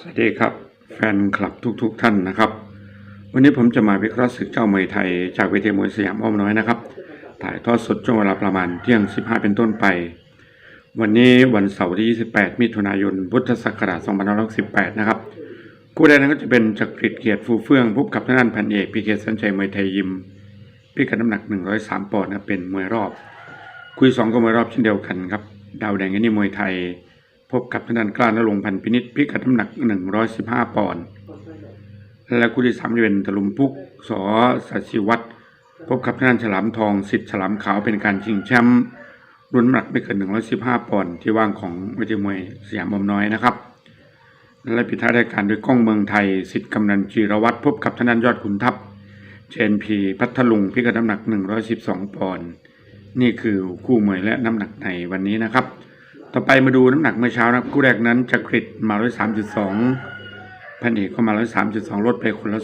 สวัสดีครับ แฟนคลับทุกๆทท่านนะครับ วันนี้ผมจะมาวิเคราะห์ศึกเจ้ามวยไทย จากเวทีมวยสยามอ้อมน้อยนะครับ ถ่ายทอดสดช่วงเวลาประมาณเที่ยง 15 เป็นต้นไป วันนี้วันเสาร์ที่ 28 มิถุนายน พุทธศักราช2518 นะครับ คู่แรกนั้นก็จะเป็นจักริดเกียรติฟูเฟื่องพบกับทางด้านพันเอกพีเคสัญชัยมวยไทยยิมพิกัดน้ำหนัก 103 ปอนด์นะเป็นมวยรอบ คุยสองก็มวยรอบเช่นเดียวกันครับ ดาวแดงนนี้มวยไทย พบกับทางด้านกล้านรงพันธ์พินิษพิกัดน้ำหนัก 115 ปอนด์และคู่ที่สามจะเป็นตะลุมพุกสอสัชิวัตรพบกับทางด้านฉลามทองสิทธิ์ฉลามขาวเป็นการชิงแชมป์รุ่นน้ำหนักไม่เกิน 115 ปอนด์ที่ว่างของเวทีมวยสยามบอมน้อยนะครับ และปิดท้ายรายการด้วยกล้องเมืองไทยสิทธิ์กำนันจีรวัตรพบกับทางด้านยอดขุนทัพเชนพีพัทลุงพิกัดน้ำหนัก 112 ปอนด์นี่คือคู่มวยและน้ำหนักในวันนี้นะครับ ต่อไปมาดูน้ำหนักเมื่อเช้านะครับคู่แรกนั้นจักริดมา103.2พันเอกก็มา103.2ลดไปคนละ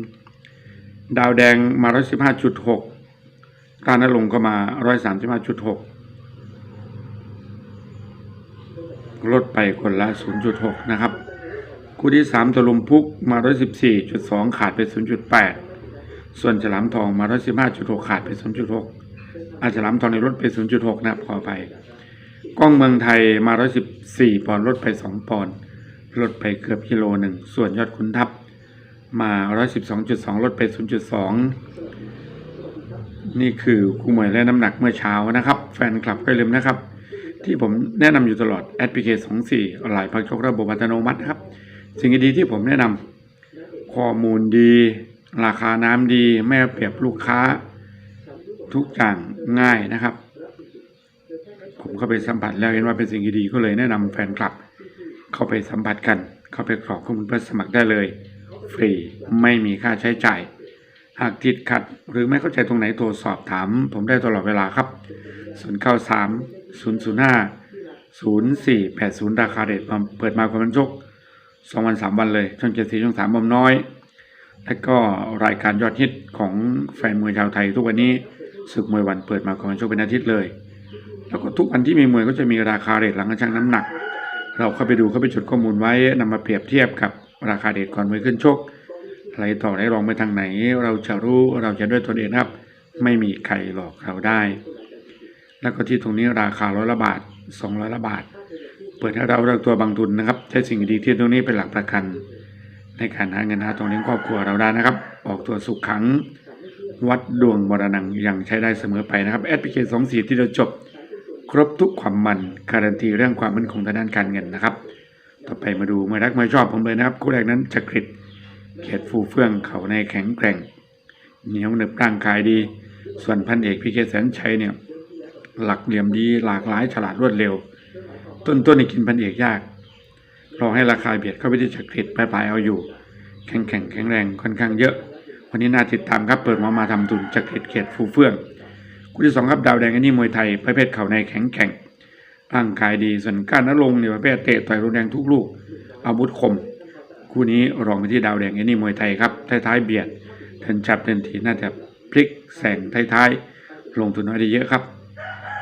0.2ดาวแดงมา115.6การนรงค์ก็มา135.6ลดไปคนละ 0.6 นะครับ คู่ที่ 3ตะลุมพุกมา 114.2 ขาดไป 0.8 ส่วนฉลามทองมา 115.6 ขาดไป 0.6อาฉลามทองในลดไป 0.6 นะครับขอไป กล้องเมืองไทยมา114ปอนด์ลดไป2ปอนด์ลดไปเกือบกิโลหนึ่งส่วนยอดขุนทัพมา112.2ลดไป0.2นี่คือคู่มวยและน้ำหนักเมื่อเช้านะครับ แฟนคลับก็ลืมนะครับ ที่ผมแนะนำอยู่ตลอดแอดพลิเคชัน24ออนไลน์พักชกระบบอัตโนมัติครับ สิ่งดีๆที่ผมแนะนำข้อมูลดี ราคาน้ำดี ไม่เปรียบลูกค้า ทุกอย่างง่ายนะครับ ผมเข้าไปสัมผัสแล้วเห็นว่าเป็นสิ่งดีก็เลยแนะนำแฟนคลับ เข้าไปสัมผัสกัน เข้าไปกรอกข้อมูลเพื่อสมัครได้เลย ฟรีไม่มีค่าใช้จ่าย หากติดขัด หรือไม่เข้าใจตรงไหนโทรสอบถาม ผมได้ตลอดเวลาครับ 0 9 3 0 0 5 0 4 8 0 ราคาเด็ดมาเปิดมาความมันชกสองวันสามวันเลย ช่องเจ็ดสีช่องสามบอมน้อย และก็รายการยอดฮิตของแฟนมวยชาวไทยทุกวันนี้ศึกมวยวันเปิดมาความมันชกเป็นอาทิตย์เลย แล้วก็ทุกวันที่มีมวยก็จะมีราคาเรทหลังกรชั่งน้ำหนัก เราเข้าไปดูเข้าไปจดข้อมูลไว้นำมาเปรียบเทียบกับราคาเรทก่อนมวยขึ้นชกอะไรต่อได้ลองไปทางไหน เราจะรู้เราจะด้วยตนเองครับ ไม่มีใครหลอกเราได้ แล้วก็ที่ตรงนี้ราคาร้อยละบาทสองร้อยละบาท เปิดให้เราเลือกตัวบางทุนนะครับ ใช้สิ่งดีที่ตรงนี้เป็นหลักประกัน ในการหาเงินหาตรงเลี้ยงครอบครัวเราได้นะครับ ออกตัวสุขขังวัดดวงบรนังยังใช้ได้เสมอไปนะครับแอดพลิเคชันสองสีที่เราจบ ครบทุกความมันการันตีเรื่องความมั่นคงทางด้านการเงินนะครับ ต่อไปมาดูมวยรักมวยชอบผมเลยนะครับ คู่แรกนั้นจักริดเขียดฟูเฟื่องเขาในแข็งแกร่งเหนียวหนึบร่างกายดี ส่วนพันเอกพีเคแสนชัยเนี่ยหลักเหลี่ยมดีหลากหลายฉลาดรวดเร็ว ต้นต้นนี่กินพันเอกยากรอให้ราคาเบียดเข้าไปที่จักริดปลายๆเอาอยู่ แข็งแข็งแข็งแรงค่อนข้างเยอะ วันนี้น่าติดตามครับเปิดมามาทำทุนจักริดเขียดฟูเฟื่อง คู่ที่สองครับดาวแดงอันนี้มวยไทยประเภทเข่าในแข็งแกร่งร่างกายดีส่วนก้านนรงเนี่ยประเภทเตะต่อยรุนแรงทุกลูก อาวุธคม คู่นี้รองไปที่ดาวแดงอันนี้มวยไทยครับท้ายๆเบียดเทินจับเทินทีน่าจะพลิกแสงท้ายๆลงทุนน้อยได้เยอะครับ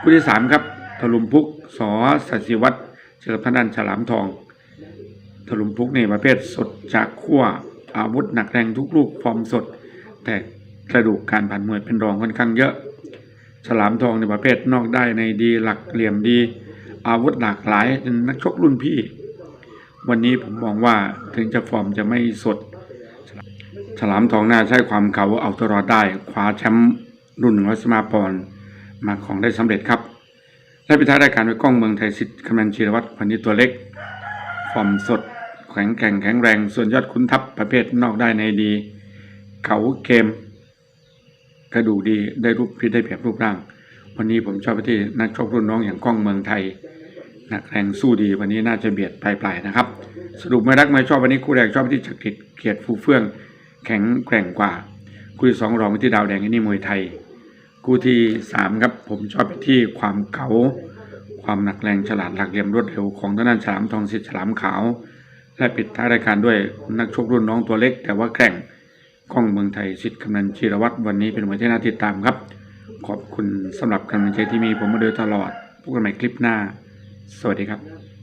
คู่ที่สามครับทลุมพุกสอสัสิวัตรเจอกับทางด้านฉลามทองทลุมพุกนี่ประเภทสดจากขั้วอาวุธหนักแรงทุกลูกฟอร์มสด แต่กระดูกการผ่านมวยเป็นรองค่อนข้างเยอะ ฉลามทองในประเภทนอกได้ในดีหลักเหลี่ยมดี อาวุธหลากหลายเป็นนักชกรุ่นพี่ วันนี้ผมมองว่าถึงจะฟอร์มจะไม่สด ฉลามทองน่าใช้ความเขาเอาตัวรอดได้คว้าแชมป์รุ่นร้อยสมาปอนมาของได้สำเร็จครับและปิดท้ายรายการด้วยกล้องเมืองไทยสิทธิ์คำนันชีรวัตรพันธิตัวเล็กฟอร์มสดแข็งแกร่งแข็งแรง ส่วนยอดคุณทัพประเภทนอกได้ในดี เขาเกม กระดูดีได้รูปพิษได้เปรียบรูปร่าง วันนี้ผมชอบไปที่นักชกรุ่นน้องอย่างก้องเมืองไทยหนักแรงสู้ดีวันนี้น่าจะเบียดปลายๆนะครับ สรุปไม่รักไม่ชอบวันนี้คู่แรกชอบไปที่จักริดเกียรติฟูเฟื่อง แข็งแกร่งกว่า คู่ที่สองรองไปที่ดาวแดงนนี้มวยไทย คู่ที่สามครับผมชอบไปที่ความเก๋าความหนักแรงฉลาดหลักเหลี่ยมรวดเร็วของทางด้านฉลามทองสิทธิ์ฉลามขาว และปิดท้ายรายการด้วยนักชกรุ่นน้องตัวเล็ก แต่ว่าแกร่ง กล้องเมืองไทยสิทธิ์กำนันชีรวัตรวันนี้เป็นมวยที่น่าติดตามครับ ขอบคุณสำหรับกำลังใจที่มีผมมาโดยตลอดพบกันใหม่คลิปหน้า สวัสดีครับ